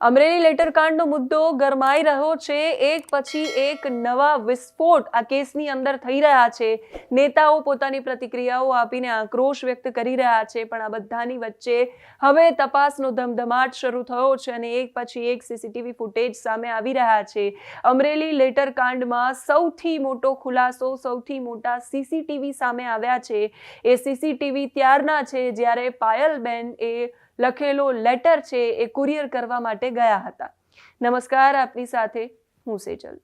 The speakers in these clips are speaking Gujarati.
અમરેલી લેટરકાંડનો મુદ્દો ગરમાઈ રહ્યો છે. એક પછી એક નવા વિસ્ફોટ આ કેસની અંદર થઈ રહ્યા છે. નેતાઓ પોતાની પ્રતિક્રિયાઓ આપીને આક્રોશ વ્યક્ત કરી રહ્યા છે, પણ આ બધાની વચ્ચે હવે તપાસનો ધમધમાટ શરૂ થયો છે અને એક પછી એક સીસીટીવી ફૂટેજ સામે આવી રહ્યા છે. અમરેલી લેટરકાંડમાં સૌથી મોટો ખુલાસો, સૌથી મોટા સીસીટીવી સામે આવ્યા છે. એ સીસીટીવી ત્યારના છે જ્યારે પાયલબેન એ લખેલો લેટર છે એ કુરિયર કરવા માટે ગયા હતા. નમસ્કાર આપની સાથે હું સેજલ.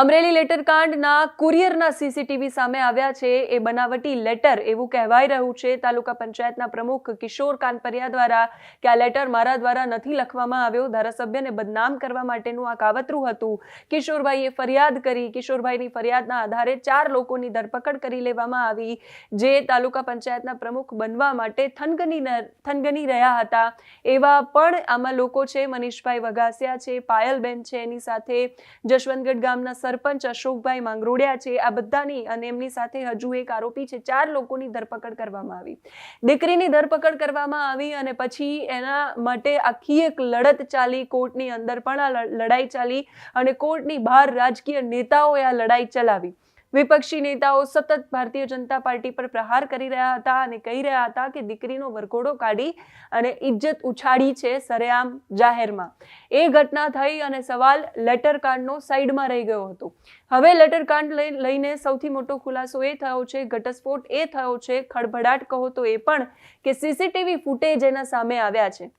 અમરેલી લેટર કાંડના કુરિયરના સીસીટીવી સામે આવ્યા છે. એ બનાવટી લેટર એવું કહેવાઈ રહ્યું છે. તાલુકા પંચાયતના પ્રમુખ કિશોર કાનપરિયા દ્વારા કે આ લેટર મારા દ્વારા નથી લખવામાં આવ્યો. ધારાસભ્યને બદનામ કરવા માટેનું આ કાવતરું હતું. કિશોરભાઈએ ફરિયાદ કરી. કિશોરભાઈની ફરિયાદના આધારે ચાર લોકોની ધરપકડ કરી લેવામાં આવી, જે તાલુકા પંચાયતના પ્રમુખ બનવા માટે થનગની થનગની રહ્યા હતા. એવા પણ આમાં લોકો છે. મનીષભાઈ વઘાસિયા છે, પાયલબેન છે. એની સાથે જશવંતગઢ ગામના સરપંચ અશોકભાઈ માંગરોડિયા છે. આ બધાની અને એમની સાથે હજુ એક આરોપી છે. ચાર લોકોની ધરપકડ કરવામાં આવી. દીકરીની ધરપકડ કરવામાં આવી અને પછી એના માટે આખી એક લડત ચાલી. કોર્ટની અંદર પણ આ લડાઈ ચાલી અને કોર્ટની બહાર રાજકીય નેતાઓએ આ લડાઈ ચલાવી. વિપક્ષી નેતાઓ સતત ભારતીય જનતા પાર્ટી પર પ્રહાર કરી રહ્યા હતા અને કહી રહ્યા હતા કે દીકરીનો વરઘોડો કાઢી અને ઇજ્જત ઉછાળી છે સરેઆમ જાહેરમાં. એ ઘટના થઈ અને સવાલ લેટર કાર્ડનો સાઈડમાં રહી ગયો હતો. હવે લેટર લઈ- લઈને સૌથી મોટો ખુલાસો એ થયો છે, ઘટસ્ફોટ એ થયો છે, ખળભળાટ કહો તો એ પણ કે સીસીટીવી ફૂટેજ એના સામે આવ્યા છે.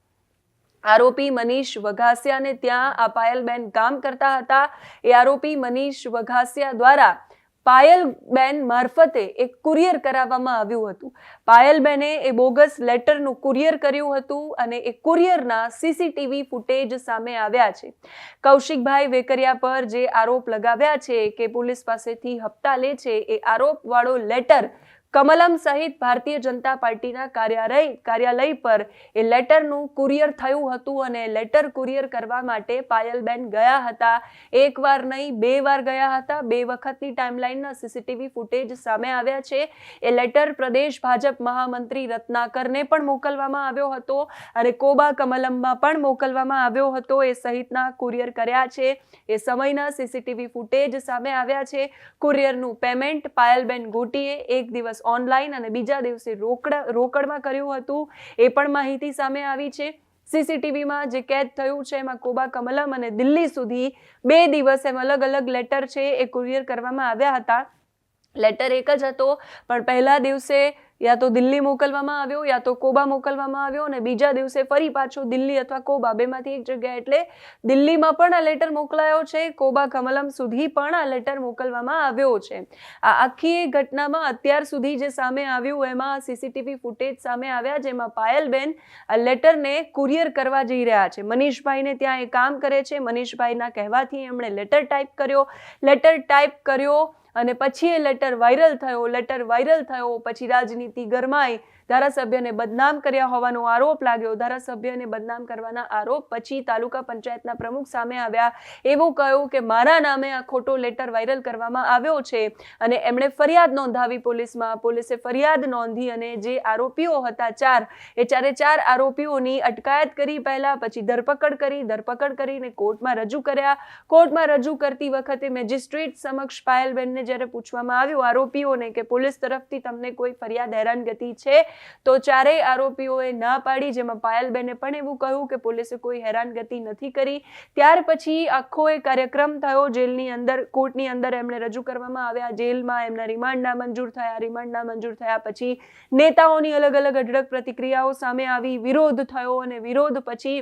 આરોપી મનીષ વઘાસિયાને ત્યાં આ પાયલબેન કામ કરતા હતા. એ આરોપી મનીષ વઘાસિયા દ્વારા પાયલબેન મારફતે એક કુરિયર કરાવવામાં આવ્યું હતું. પાયલબેને એ બોગસ લેટરનું કુરિયર કર્યું હતું અને એ કુરિયરના સીસીટીવી ફૂટેજ સામે આવ્યા છે. કૌશિકભાઈ વેકરિયા પર જે આરોપ લગાવ્યા છે કે પોલીસ પાસેથી હપ્તા લે છે, એ આરોપવાળો લેટર કમલમ સહિત ભારતીય જનતા પાર્ટીના કાર્યાલય કાર્યાલય પર એ લેટરનું કુરિયર થયું હતું અને લેટર કુરિયર કરવા માટે પાયલબેન ગયા હતા. એકવાર નહીં, બે વાર ગયા હતા. બે વખતની ટાઈમલાઈનના સીસીટીવી ફૂટેજ સામે આવ્યા છે. એ લેટર પ્રદેશ ભાજપ મહામંત્રી રત્નાકરને પણ મોકલવામાં આવ્યો હતો અને કોબા કમલમમાં પણ મોકલવામાં આવ્યો હતો. એ સહિતના કુરિયર કર્યા છે. એ સમયના સીસીટીવી ફૂટેજ સામે આવ્યા છે. કુરિયરનું પેમેન્ટ પાયલબેન ગોટીએ એક દિવસ ઓનલાઈન અને બીજા દિવસે રોકડ, રોકડમાં કર્યું હતું, એ પણ માહિતી સામે આવી છે. સીસીટીવીમાં જે કેદ થયું છે, એમાં કોબા કમલમ અને દિલ્હી સુધી બે દિવસ એમ અલગ અલગ લેટર છે, એ કુરિયર કરવામાં આવ્યા હતા. લેટર એક જ હતો, પણ પહેલા દિવસે યા તો દિલ્હી મોકલવામાં આવ્યો, યા તો કોબા મોકલવામાં આવ્યો અને બીજા દિવસે ફરી પાછો દિલ્હી અથવા કોબા, બેમાંથી એક જગ્યાએ એટલે દિલ્હીમાં પણ આ લેટર મોકલાયો છે. કોબા કમલમ સુધી પણ આ લેટર મોકલવામાં આવ્યો છે. આ આખી ઘટનામાં અત્યાર સુધી જે સામે આવ્યું, એમાં સીસીટીવી ફૂટેજ સામે આવ્યા, જેમાં પાયલબેન આ લેટરને કુરિયર કરવા જઈ રહ્યા છે. મનીષભાઈને ત્યાં એ કામ કરે છે. મનીષભાઈના કહેવાથી એમણે લેટર ટાઈપ કર્યો. લેટર ટાઈપ કર્યો અને પછી એ લેટર વાયરલ થયો લેટર વાયરલ થયો પછી રાજનીતિ ગરમાઈ ધારાસભ્યને બદનામ કર્યા હોવાનો આરોપ લાગ્યો. ધારાસભ્યને બદનામ કરવાના આરોપ પછી તાલુકા પંચાયતના પ્રમુખ સામે આવ્યા. એવું કહ્યું કે મારા નામે આ ખોટો લેટર વાયરલ કરવામાં આવ્યો છે અને એમણે ફરિયાદ નોંધાવી પોલીસમાં. પોલીસે ફરિયાદ નોંધી અને જે આરોપીઓ હતા ચાર, એ ચારે ચાર આરોપીઓની અટકાયત કરી પહેલા, પછી ધરપકડ કરી, ધરપકડ કરીને કોર્ટમાં રજૂ કર્યા. કોર્ટમાં રજૂ કરતી વખતે મેજિસ્ટ્રેટ સમક્ષ પાયલબેનને જ્યારે પૂછવામાં આવ્યું આરોપીઓને કે પોલીસ તરફથી તમને કોઈ ફરિયાદ હેરાનગતિ છે તો ચારેય આરોપીઓએ ના પાડી, જેમાં પાયલબેને પણ એવું કહ્યું કે પોલીસે કોઈ હેરાનગતિ નથી કરી. ત્યાર પછી આખો એ કાર્યક્રમ થયો જેલની અંદર, કોર્ટની અંદર એમણે રજૂ કરવામાં આવ્યા. જેલમાં એમના રિમાન્ડના મંજૂર થયા. રિમાન્ડના મંજૂર થયા પછી નેતાઓની અલગ અલગ અઢળક પ્રતિક્રિયાઓ સામે આવી. વિરોધ થયો અને વિરોધ પછી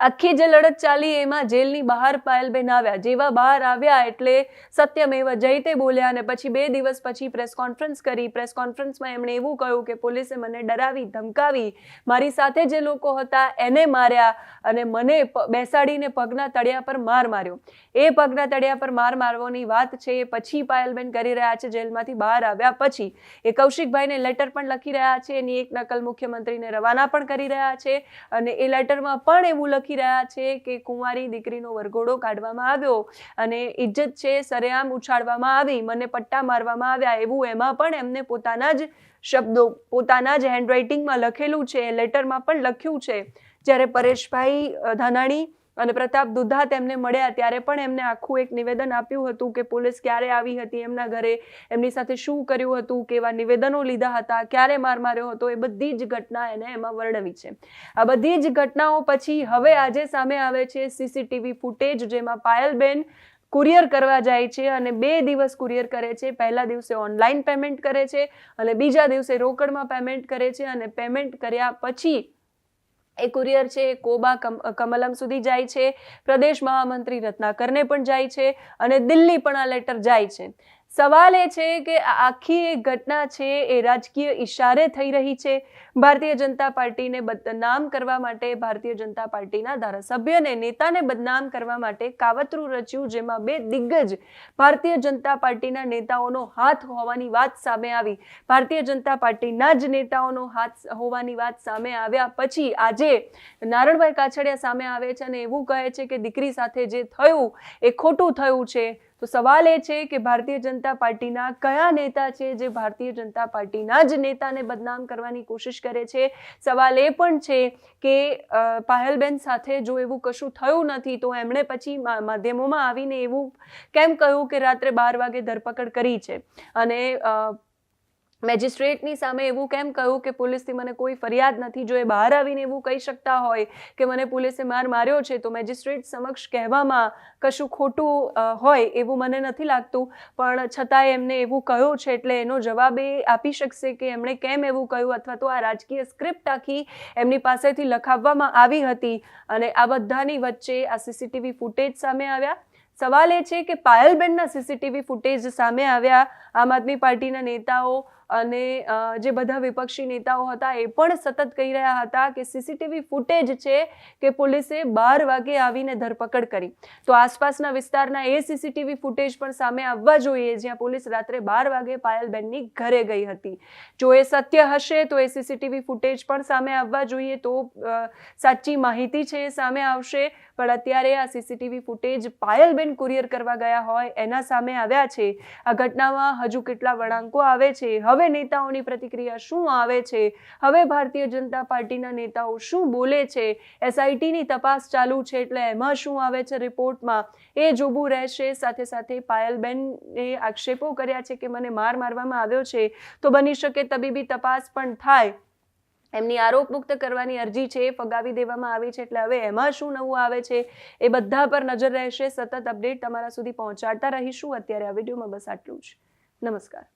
આખી જે લડત ચાલી, એમાં જેલની બહાર પાયલબેન આવ્યા. જેવા બહાર આવ્યા એટલે સત્યમેવ જયતે બોલ્યા અને પછી બે દિવસ પછી પ્રેસ કોન્ફરન્સ કરી. પ્રેસ કોન્ફરન્સમાં એમણે એવું કહ્યું કે પોલીસે મને ડરાવી, ધમકાવી. મારી સાથે જે લોકો હતા, એને માર્યા અને મને બેસાડીને પગના તળિયા પર માર માર્યો. એ પગના તળિયા પર માર મારવાની વાત છે એ પછી પાયલબેન કરી રહ્યા છે જેલમાંથી બહાર આવ્યા પછી. એ કૌશિકભાઈને લેટર પણ લખી રહ્યા છે. એની એક નકલ મુખ્યમંત્રીને રવાના પણ કરી રહ્યા છે અને એ લેટરમાં પણ એવું લખી લખી રહ્યા છે કે કુંવારી દીકરીનો વરઘોડો કાઢવામાં આવ્યો અને ઇજ્જત છે, સરેઆમ ઉછાળવામાં આવી, મને પટ્ટા મારવામાં આવ્યા એવું એમાં પણ એમને પોતાના જ શબ્દો, પોતાના જ હેન્ડરાઇટિંગમાં લખેલું છે લેટરમાં પણ લખ્યું છે. જ્યારે પરેશભાઈ ધાનાણી અને પ્રતાપ દુધા તેમને મળ્યા ત્યારે પણ એમને આખું એક નિવેદન આપ્યું હતું કે પોલીસ ક્યારે આવી હતી, એમના ઘરે, એમની સાથે શું કર્યું હતું, કેવા નિવેદનો લીધા હતા, ક્યારે માર માર્યો હતો, એ બધી જ ઘટના એને એમાં વર્ણવી છે. આ બધી જ ઘટનાઓ પછી હવે આજે સામે આવે છે સીસીટીવી ફૂટેજ જેમાં પાયલબેન કુરિયર કરવા જાય છે અને બે દિવસ કુરિયર કરે છે. પહેલા દિવસે ઓનલાઈન પેમેન્ટ કરે છે અને બીજા દિવસે રોકડમાં પેમેન્ટ કરે છે અને પેમેન્ટ કર્યા પછી એ કુરિયર છે, કોબા કમ, કમલમ સુધી જાય છે, પ્રદેશ મહામંત્રી રત્નાકરને પણ જાય છે અને દિલ્હી પણ આ લેટર જાય છે. સવાલ એ છે કે આખી એ ઘટના છે એ રાજકીય ઈશારે થઈ રહી છે. ભારતીય જનતા પાર્ટીને બદનામ કરવા માટે, ભારતીય જનતા પાર્ટીના ધારાસભ્યને નેતાને બદનામ કરવા માટે કાવતરું રચ્યું, જેમાં બે દિગ્ગજ ભારતીય જનતા પાર્ટીના નેતાઓનો હાથ હોવાની વાત સામે આવી. ભારતીય જનતા પાર્ટીના જ નેતાઓનો હાથ હોવાની વાત સામે આવ્યા પછી આજે નારણભાઈ કાછડિયા સામે આવે છે અને એવું કહે છે કે દીકરી સાથે જે થયું, એ ખોટું થયું છે. તો સવાલ એ છે કે ભારતીય જનતા પાર્ટીના કયા નેતા છે જે ભારતીય જનતા પાર્ટીના જ નેતાને બદનામ કરવાની કોશિશ કરે છે? સવાલ એ પણ છે કે પાહેલબેન સાથે જો એવું કશું થયું નથી, તો એમણે પછી માધ્યમોમાં આવીને એવું કેમ કહ્યું કે રાત્રે બાર વાગે ધરપકડ કરી છે? અને મેજિસ્ટ્રેટની સામે એવું કેમ કહ્યું કે પોલીસથી મને કોઈ ફરિયાદ નથી? જો એ બહાર આવીને એવું કહી શકતા હોય કે મને પોલીસે માર માર્યો છે, તો મેજિસ્ટ્રેટ સમક્ષ કહેવામાં કશું ખોટું હોય એવું મને નથી લાગતું. પણ છતાંય એમને એવું કહ્યું છે, એટલે એનો જવાબ એ આપી શકશે કે એમણે કેમ એવું કહ્યું અથવા તો આ રાજકીય સ્ક્રિપ્ટ આખી એમની પાસેથી લખાવવામાં આવી હતી. અને આ બધાની વચ્ચે આ સીસીટીવી ફૂટેજ સામે આવ્યા. સવાલ એ છે કે પાયલબેનના સીસીટીવી ફૂટેજ સામે આવ્યા આમ આદમી પાર્ટીના નેતાઓ અને જે બધા વિપક્ષી નેતાઓ હતા એ પણ સતત કહી રહ્યા હતા કે સીસીટીવી ફૂટેજ છે કે પોલીસે બાર વાગે આવીને ધરપકડ કરી. તો આસપાસના વિસ્તારના એ સીસીટીવી ફૂટેજ પણ સામે આવવા જોઈએ, જ્યાં પોલીસ રાત્રે બાર વાગે પાયલબેનની ઘરે ગઈ હતી. જો એ સત્ય હશે, તો એ સીસીટીવી ફૂટેજ પણ સામે આવવા જોઈએ તો સાચી માહિતી છે એ સામે આવશે. પણ અત્યારે આ સીસીટીવી ફૂટેજ પાયલબેન કુરિયર કરવા ગયા હોય, એના સામે આવ્યા છે. આ ઘટનામાં હજુ કેટલા વળાંકો આવે છે હવે નેતાઓની પ્રતિક્રિયા શું આવે છે? હવે ભારતીય જનતા પાર્ટીના નેતાઓ શું બોલે છે? એસઆઈટીની તપાસ ચાલુ છે એટલે એમાં શું આવે છે રિપોર્ટમાં? એ જોવું રહેશે. સાથે સાથે પાયલબેને આક્ષેપો કર્યા છે કે મને માર મારવામાં આવ્યો છે તો બની શકે તબીબી તપાસ પણ થાય. એમની આરોપ મુક્ત કરવાની અરજી છે, એ ફગાવી દેવામાં આવી છે એટલે હવે એમાં શું નવું આવે છે? એ બધા પર નજર રહેશે. સતત અપડેટ તમારા સુધી પહોંચાડતા રહીશું. અત્યારે આ વિડીયોમાં બસ આટલું જ. નમસ્કાર.